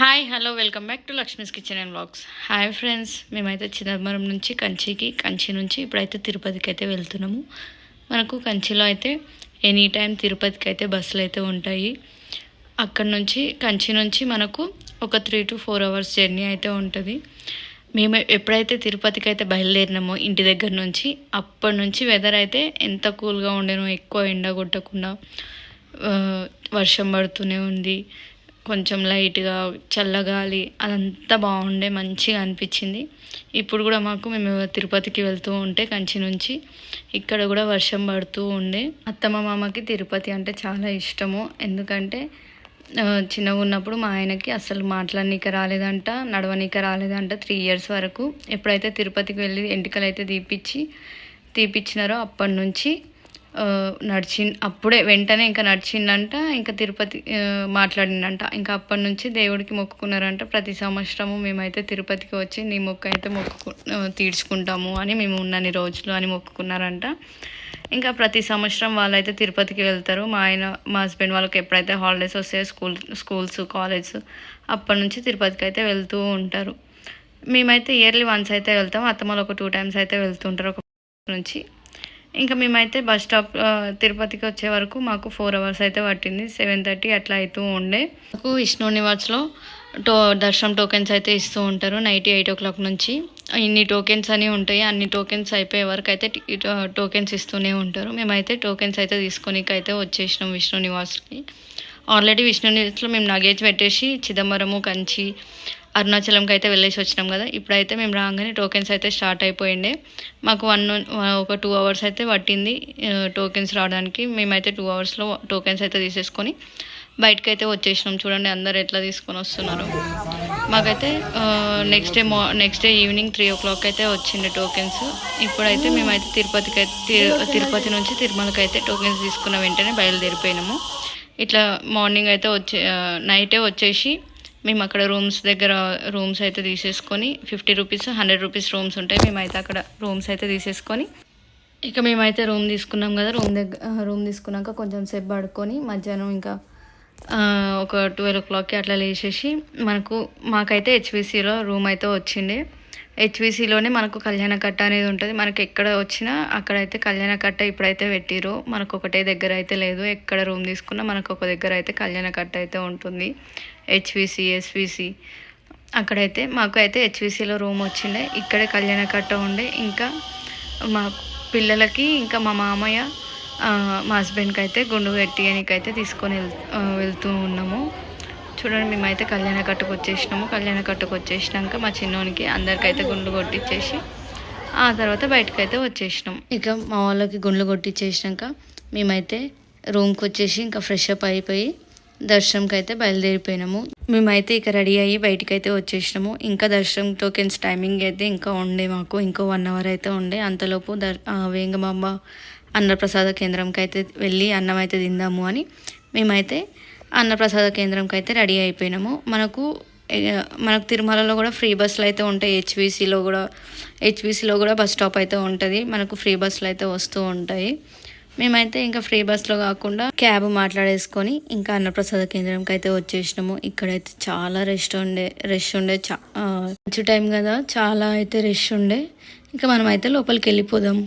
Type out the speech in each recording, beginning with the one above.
Hi hello welcome back to Lakshmi's kitchen and blogs hi friends మేమైతే చిదంబరం నుంచి కంచికి కంచి నుంచి ఇప్పుడైతే తిరుపతికి అయితే వెళ్తున్నాము. మనకు కంచిలో అయితే ఎనీ టైం తిరుపతికి అయితే బస్సులు అయితే ఉంటాయి. అక్కడ నుంచి కంచి నుంచి మనకు ఒక three to four hours journey అయితే ఉంటుంది. మేము ఎప్పుడైతే తిరుపతికి అయితే బయలుదేరినామో ఇంటి దగ్గర నుంచి అప్పటి నుంచి వెదర్ అయితే ఎంత కూల్గా ఉండేనో ఎక్కువ ఎండ కొట్టకుండా వర్షం పడుతూనే ఉంది. కొంచెం లైట్గా చల్లగాలి అదంతా బాగుండే మంచిగా అనిపించింది. ఇప్పుడు కూడా మాకు మేము తిరుపతికి వెళ్తూ ఉంటే కంచి నుంచి ఇక్కడ కూడా వర్షం పడుతూ ఉండే. అత్తమ్మ మామకి తిరుపతి అంటే చాలా ఇష్టము. ఎందుకంటే చిన్నగా ఉన్నప్పుడు మా ఆయనకి అసలు మాట్లాడనీక రాలేదంట నడవనీక రాలేదంట త్రీ ఇయర్స్ వరకు. ఎప్పుడైతే తిరుపతికి వెళ్ళి ఎంటికలు అయితే తీపిచ్చి తీపిచ్చినారో అప్పటి నుంచి నడిచి అప్పుడే వెంటనే ఇంకా నడిచిండంట ఇంకా తిరుపతి మాట్లాడిండంట ఇంకా అప్పటి నుంచి దేవుడికి మొక్కుకున్నారంట ప్రతి సంవత్సరము మేమైతే తిరుపతికి వచ్చి నీ మొక్క అయితే మొక్కు తీర్చుకుంటాము అని మేము ఉన్నన్ని రోజులు అని మొక్కుకున్నారంట. ఇంకా ప్రతి సంవత్సరం వాళ్ళైతే తిరుపతికి వెళ్తారు. మా ఆయన మా హస్బెండ్ వాళ్ళకి ఎప్పుడైతే హాలిడేస్ వస్తాయో స్కూల్ స్కూల్స్ కాలేజ్ అప్పటి నుంచి తిరుపతికి అయితే వెళ్తూ ఉంటారు. మేమైతే ఇయర్లీ వన్స్ అయితే వెళ్తాం. అత్తమ్మలు ఒక టూ టైమ్స్ అయితే వెళ్తుంటారు ఒక నుంచి. ఇంకా మేమైతే బస్ స్టాప్ తిరుపతికి వచ్చే వరకు మాకు ఫోర్ అవర్స్ అయితే పట్టింది. సెవెన్ థర్టీ అట్లా అవుతూ ఉండే. మాకు విష్ణు నివాస్లో టో దర్శనం టోకెన్స్ అయితే ఇస్తూ ఉంటారు నైట్ ఎయిట్ ఓ క్లాక్ నుంచి. ఇన్ని టోకెన్స్ అని ఉంటాయి అన్ని టోకెన్స్ అయిపోయే వరకు అయితే టోకెన్స్ ఇస్తూనే ఉంటారు. మేమైతే టోకెన్స్ అయితే తీసుకొనికి అయితే వచ్చేసినాం విష్ణు నివాస్కి. ఆల్రెడీ విష్ణు నివాస్లో మేము నగేజ్ పెట్టేసి చిదంబరము కంచి అరుణాచలంకి అయితే వెళ్ళేసి వచ్చినాం కదా. ఇప్పుడైతే మేము రాగానే టోకెన్స్ అయితే స్టార్ట్ అయిపోయిండే. మాకు వన్ ఒక టూ అవర్స్ అయితే పట్టింది టోకెన్స్ రావడానికి. మేమైతే టూ అవర్స్లో టోకెన్స్ అయితే తీసేసుకొని బయటకు అయితే వచ్చేసినాం. చూడండి అందరు ఎట్లా తీసుకొని వస్తున్నారు. మాకైతే నెక్స్ట్ డే మా next day evening three o'clock అయితే వచ్చింది టోకెన్స్. ఇప్పుడైతే మేమైతే తిరుపతికి అయితే తిరుపతి నుంచి తిరుమలకి అయితే టోకెన్స్ తీసుకున్న వెంటనే బయలుదేరిపోయినాము. ఇట్లా మార్నింగ్ అయితే వచ్చే నైటే వచ్చేసి మేము అక్కడ రూమ్స్ దగ్గర రూమ్స్ అయితే తీసేసుకొని fifty rupees hundred rupees rooms ఉంటాయి. మేమైతే అక్కడ రూమ్స్ అయితే తీసేసుకొని ఇక మేమైతే రూమ్ తీసుకున్నాం కదా. రూమ్ దగ్గర రూమ్ తీసుకున్నాక కొంచెం సేపు పడుకొని మధ్యాహ్నం ఇంకా ఒక ట్వెల్వ్ ఓ క్లాక్కి అట్లా లేచేసి మనకు మాకైతే హెచ్విసిలో రూమ్ అయితే వచ్చిండే హెచ్విసిలోనే మనకు కళ్యాణ కట్ట అనేది ఉంటుంది. మనకి ఎక్కడ వచ్చినా అక్కడైతే కళ్యాణ కట్ట ఇప్పుడైతే పెట్టిరు మనకు ఒకటే దగ్గర అయితే లేదు. ఎక్కడ రూమ్ తీసుకున్నా మనకు ఒక దగ్గర అయితే కళ్యాణ కట్ట అయితే ఉంటుంది. హెచ్విసి ఎస్విసి అక్కడైతే మాకు అయితే హెచ్విసిలో రూమ్ వచ్చిండే. ఇక్కడే కళ్యాణ కట్ట ఉండే. ఇంకా మా పిల్లలకి ఇంకా మా మామయ్య మా హస్బెండ్కి అయితే గుండు కట్టియనికి అయితే తీసుకొని వెళ్తూ ఉన్నాము. చూడండి మేమైతే కళ్యాణకట్టుకు వచ్చేసినాము. కళ్యాణకట్టుకు వచ్చేసినాక మా చిన్నోనికి అందరికైతే గుండు కొట్టించేసి ఆ తర్వాత బయటకు అయితే వచ్చేసినాం. ఇక మా వాళ్ళకి గుండ్లు కొట్టించేసినాక మేమైతే రూమ్కి వచ్చేసి ఇంకా ఫ్రెష్ అప్ అయిపోయి దర్శనంకి అయితే బయలుదేరిపోయినాము. మేమైతే ఇక రెడీ అయ్యి బయటికి అయితే వచ్చేసినాము. ఇంకా దర్శనం టోకెన్స్ టైమింగ్ అయితే ఇంకా ఉండే మాకు. ఇంకో వన్ అవర్ అయితే ఉండే. అంతలోపు దర్ ఆ, వేంగమాంబ అన్నప్రసాద కేంద్రంకి అయితే వెళ్ళి అన్నం అయితే తిందాము అని మేమైతే అన్నప్రసాద కేంద్రంకి అయితే రెడీ అయిపోయినాము. మనకు మనకు తిరుమలలో కూడా ఫ్రీ బస్సులు అయితే ఉంటాయి. హెచ్విసిలో కూడా హెచ్విసిలో కూడా బస్ స్టాప్ అయితే ఉంటుంది. మనకు ఫ్రీ బస్సులు అయితే వస్తూ ఉంటాయి. మేమైతే ఇంకా ఫ్రీ బస్లో కాకుండా క్యాబ్ మాట్లాడేసుకొని ఇంకా అన్నప్రసాద కేంద్రంకి అయితే వచ్చేసినాము. ఇక్కడైతే చాలా రెస్ట్ ఉండే రష్ ఉండే. చా మంచి టైం కదా. చాలా అయితే రష్ ఉండే. ఇంకా మనమైతే లోపలికి వెళ్ళిపోదాం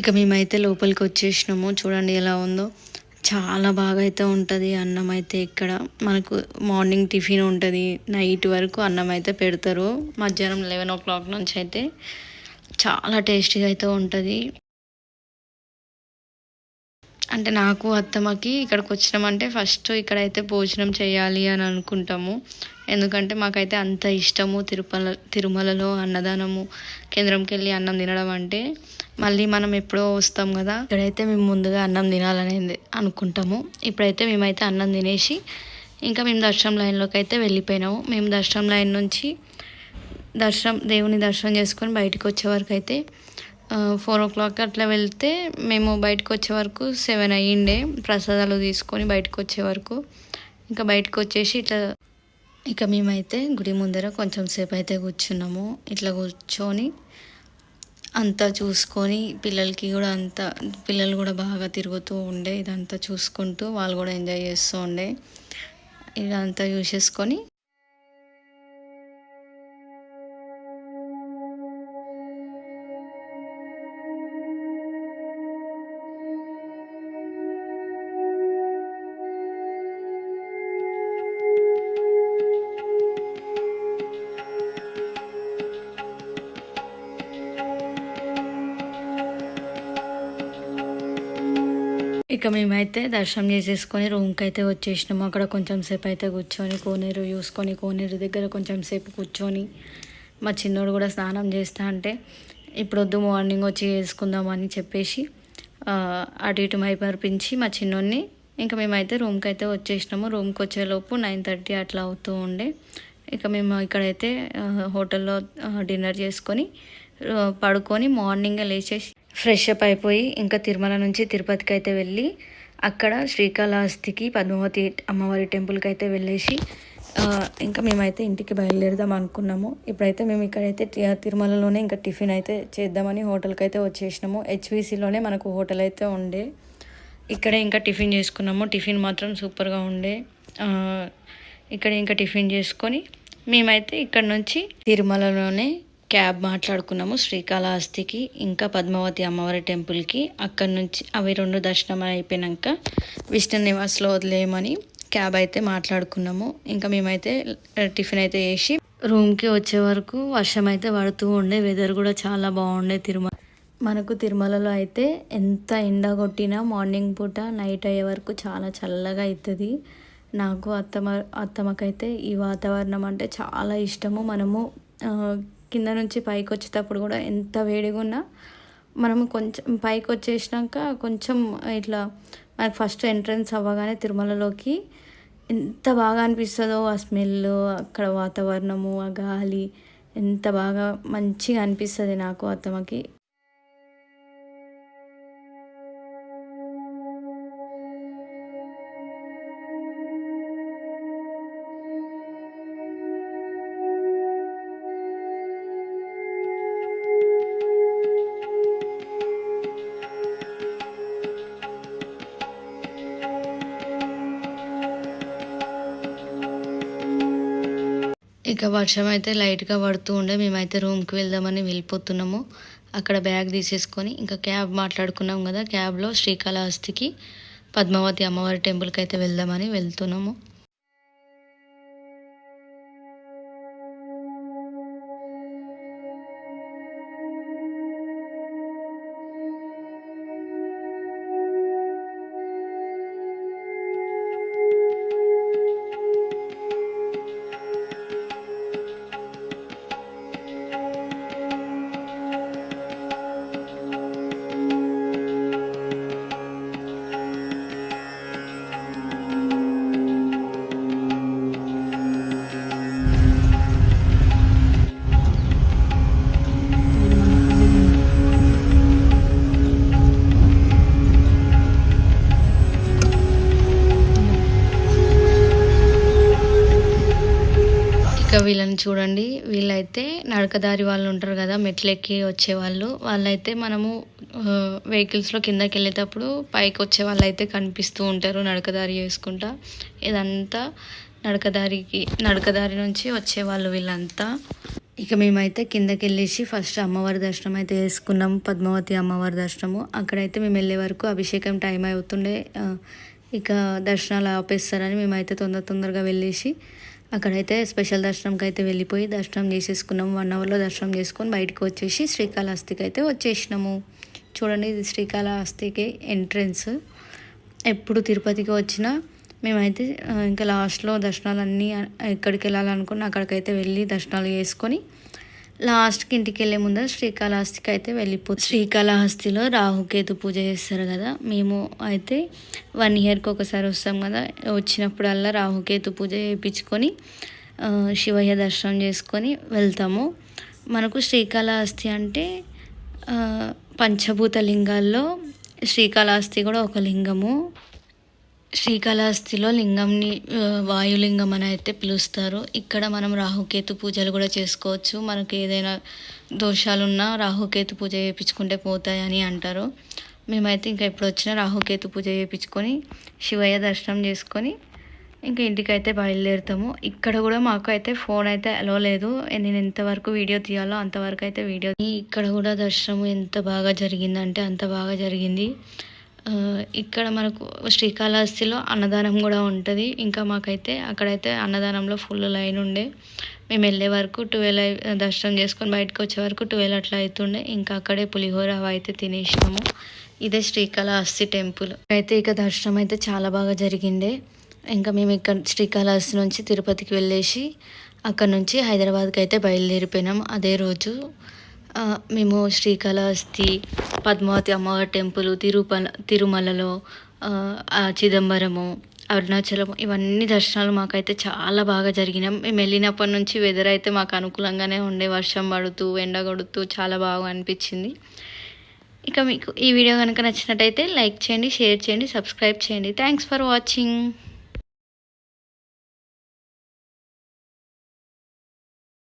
ఇక మేమైతే లోపలికి వచ్చేసినాము. చూడండి ఎలా ఉందో. చాలా బాగా అయితే ఉంటుంది అన్నం అయితే ఇక్కడ. మనకు మార్నింగ్ టిఫిన్ ఉంటుంది. నైట్ వరకు అన్నం అయితే పెడతారు. మధ్యాహ్నం లెవెన్ ఓ క్లాక్ నుంచి అయితే చాలా టేస్టీగా అయితే ఉంటుంది. అంటే నాకు అత్తమ్మకి ఇక్కడికి వచ్చినామంటే ఫస్ట్ ఇక్కడైతే భోజనం చేయాలి అని అనుకుంటాము. ఎందుకంటే మాకైతే అంత ఇష్టము తిరుపల తిరుమలలో అన్నదానము కేంద్రంకి వెళ్ళి అన్నం తినడం అంటే మళ్ళీ మనం ఎప్పుడో వస్తాం కదా. ఇక్కడైతే మేము ముందుగా అన్నం తినాలనేది అనుకుంటాము. ఇప్పుడైతే మేమైతే అన్నం తినేసి ఇంకా మేము దర్శనం లైన్లోకి అయితే వెళ్ళిపోయినాము. మేము దర్శనం లైన్ నుంచి దర్శనం దేవుని దర్శనం చేసుకొని బయటకు వచ్చే వరకు అయితే ఫోర్ ఓ క్లాక్ అట్లా వెళ్తే మేము బయటకు వచ్చే వరకు సెవెన్ అయ్యిండే. ప్రసాదాలు తీసుకొని బయటకు వచ్చే వరకు ఇంకా బయటకు వచ్చేసి ఇట్లా ఇక మేమైతే గుడి ముందర కొంచెం సేపు అయితే కూర్చున్నాము. ఇట్లా కూర్చొని అంతా చూసుకొని పిల్లలకి కూడా అంతా పిల్లలు కూడా బాగా తిరుగుతూ ఉండే ఇదంతా చూసుకుంటూ వాళ్ళు కూడా ఎంజాయ్ చేస్తూ ఉండే. ఇదంతా చూసేసుకొని ఇక మేమైతే దర్శనం చేసేసుకొని రూమ్కి అయితే వచ్చేసినాము. అక్కడ కొంచెం సేపు అయితే కూర్చొని కోనేరు చూసుకొని కోనేరు దగ్గర కొంచెం సేపు కూర్చొని మా చిన్నోడు కూడా స్నానం చేస్తా అంటే ఇప్పుడు వద్దు మార్నింగ్ వచ్చి చేసుకుందామని చెప్పేసి అటు ఇటు మైపర్పించి మా చిన్నోడిని ఇంకా మేమైతే రూమ్కి అయితే వచ్చేసినాము. రూమ్కి వచ్చేలోపు నైన్ థర్టీ అట్లా అవుతూ ఉండే. ఇక మేము ఇక్కడైతే హోటల్లో డిన్నర్ చేసుకొని పడుకొని మార్నింగ్ లేచేసి ఫ్రెష్ అప్ అయిపోయి ఇంకా తిరుమల నుంచి తిరుపతికి అయితే వెళ్ళి అక్కడ శ్రీకాళహస్తికి పద్మావతి అమ్మవారి టెంపుల్కి అయితే వెళ్ళేసి ఇంకా మేమైతే ఇంటికి బయలుదేరదాం అనుకున్నాము. ఇప్పుడైతే మేము ఇక్కడైతే తిరుమలలోనే ఇంకా టిఫిన్ అయితే చేద్దామని హోటల్కి అయితే వచ్చేసినాము. హెచ్విసిలోనే మనకు హోటల్ అయితే ఉండే. ఇక్కడే ఇంకా టిఫిన్ చేసుకున్నాము. టిఫిన్ మాత్రం సూపర్గా ఉండే. ఇక్కడ ఇంకా టిఫిన్ చేసుకొని మేమైతే ఇక్కడ నుంచి తిరుమలలోనే క్యాబ్ మాట్లాడుకున్నాము శ్రీకాళహస్తికి ఇంకా పద్మావతి అమ్మవారి టెంపుల్కి. అక్కడి నుంచి అవి రెండు దర్శనం అయిపోయాక విష్ణు నివాస్లో వదిలేయమని క్యాబ్ అయితే మాట్లాడుకున్నాము. ఇంకా మేమైతే టిఫిన్ అయితే వేసి రూమ్కి వచ్చే వరకు వర్షం అయితే పడుతూ ఉండే వెదర్ కూడా చాలా బాగుండే తిరుమల. మనకు తిరుమలలో అయితే ఎంత ఎండ కొట్టినా మార్నింగ్ పూట నైట్ అయ్యే వరకు చాలా చల్లగా అవుతుంది నాకు అత్తమ్మ అత్తమ్మకైతే ఈ వాతావరణం అంటే చాలా ఇష్టము. మనము కింద నుంచి పైకి వచ్చేటప్పుడు కూడా ఎంత వేడిగా ఉన్నా మనము కొంచెం పైకి వచ్చేసినాక కొంచెం ఇట్లా మనకి ఫస్ట్ ఎంట్రన్స్ అవ్వగానే తిరుమలలోకి ఎంత బాగా అనిపిస్తుందో ఆ స్మెల్ అక్కడ వాతావరణము ఆ గాలి ఎంత బాగా మంచిగా అనిపిస్తుంది నాకు అత్తమ్మకి. ఇక వర్షం అయితే లైట్గా పడుతూ ఉండే మేమైతే రూమ్కి వెళ్దామని వెళ్ళిపోతున్నాము. అక్కడ బ్యాగ్ తీసేసుకొని ఇంకా క్యాబ్ మాట్లాడుకున్నాం కదా క్యాబ్లో శ్రీకాళహస్తికి పద్మావతి అమ్మవారి టెంపుల్కి అయితే వెళ్దామని వెళ్తున్నాము. ఇంకా వీళ్ళని చూడండి. వీళ్ళైతే నడకదారి వాళ్ళు ఉంటారు కదా మెట్లెక్కి వచ్చేవాళ్ళు. వాళ్ళైతే మనము వెహికల్స్లో కిందకి వెళ్ళేటప్పుడు పైకి వచ్చే వాళ్ళు అయితే కనిపిస్తూ ఉంటారు నడకదారి చేసుకుంటా. ఇదంతా నడకదారికి నడకదారి నుంచి వచ్చేవాళ్ళు వీళ్ళంతా. ఇక మేమైతే కిందకి వెళ్ళేసి ఫస్ట్ అమ్మవారి దర్శనం అయితే చేసుకున్నాము పద్మావతి అమ్మవారి దర్శనము. అక్కడైతే మేము వెళ్ళే వరకు అభిషేకం టైం అవుతుండే. ఇక దర్శనాలు ఆపేస్తారని మేమైతే తొందర తొందరగా వెళ్ళేసి అక్కడైతే స్పెషల్ దర్శనంకి అయితే వెళ్ళిపోయి దర్శనం చేసేసుకున్నాము వన్ అవర్లో దర్శనం చేసుకొని బయటకు వచ్చేసి శ్రీకాళహస్తికి అయితే వచ్చేసినాము. చూడండి ఇది శ్రీకాళహస్తికి ఎంట్రన్స్. ఎప్పుడు తిరుపతికి వచ్చినా మేమైతే ఇంకా లాస్ట్లో దర్శనాలన్నీ ఎక్కడికి వెళ్ళాలనుకున్నా అక్కడికైతే వెళ్ళి దర్శనాలు చేసుకొని లాస్ట్కి ఇంటికి వెళ్ళే ముందర శ్రీకాళహస్తికి అయితే వెళ్ళిపోతుంది శ్రీకాళహస్తిలో రాహుకేతు పూజ చేస్తారు కదా మేము అయితే వన్ ఇయర్కి ఒకసారి వస్తాం కదా వచ్చినప్పుడల్లా రాహుకేతు పూజ చేయించుకొని శివయ్య దర్శనం చేసుకొని వెళ్తాము. మనకు శ్రీకాళహస్తి అంటే పంచభూత లింగాల్లో శ్రీకాళహస్తి కూడా ఒక లింగము. శ్రీకాళహస్తిలో లింగంని వాయులింగం అని అయితే పిలుస్తారు. ఇక్కడ మనం రాహుకేతు పూజలు కూడా చేసుకోవచ్చు. మనకి ఏదైనా దోషాలున్నా రాహుకేతు పూజ చేయించుకుంటే పోతాయని అంటారు. మేమైతే ఇంకా ఎప్పుడు వచ్చినా రాహుకేతు పూజ చేయించుకొని శివయ్య దర్శనం చేసుకొని ఇంకా ఇంటికైతే బయలుదేరుతాము. ఇక్కడ కూడా మాకు అయితే ఫోన్ అయితే అలో లేదు. నేను ఎంతవరకు వీడియో తీయాలో అంతవరకు అయితే వీడియో. ఇక్కడ కూడా దర్శనం ఎంత బాగా జరిగిందంటే అంత బాగా జరిగింది. ఇక్కడ మనకు శ్రీకాళహస్తిలో అన్నదానం కూడా ఉంటుంది. ఇంకా మాకైతే అక్కడైతే అన్నదానంలో ఫుల్ లైన్ ఉండే. మేము వెళ్ళే వరకు ట్వెల్వ్ దర్శనం చేసుకొని బయటకు వచ్చే వరకు ట్వెల్వ్ అట్లా అవుతుండే ఇంకా అక్కడే పులిహోర అవి అయితే తినేసినాము. ఇదే శ్రీకాళహస్తి టెంపుల్. అయితే ఇక దర్శనం అయితే చాలా బాగా జరిగిండే. ఇంకా మేము ఇక్కడ శ్రీకాళహస్తి నుంచి తిరుపతికి వెళ్ళేసి అక్కడ నుంచి హైదరాబాద్కి అయితే బయలుదేరిపోయినాం. అదే రోజు మేము శ్రీకాళహస్తి పద్మావతి అమ్మవారి టెంపుల్ తిరుపల తిరుమలలో చిదంబరము అరుణాచలం ఇవన్నీ దర్శనాలు మాకైతే చాలా బాగా జరిగినాం మేము వెళ్ళినప్పటి నుంచి వెదర్ అయితే మాకు అనుకూలంగానే ఉండే. వర్షం పడుతూ ఎండ కొడుతూ చాలా బాగా అనిపించింది. ఇక మీకు ఈ వీడియో కనుక నచ్చినట్టయితే లైక్ చేయండి షేర్ చేయండి సబ్స్క్రైబ్ చేయండి. Thanks for watching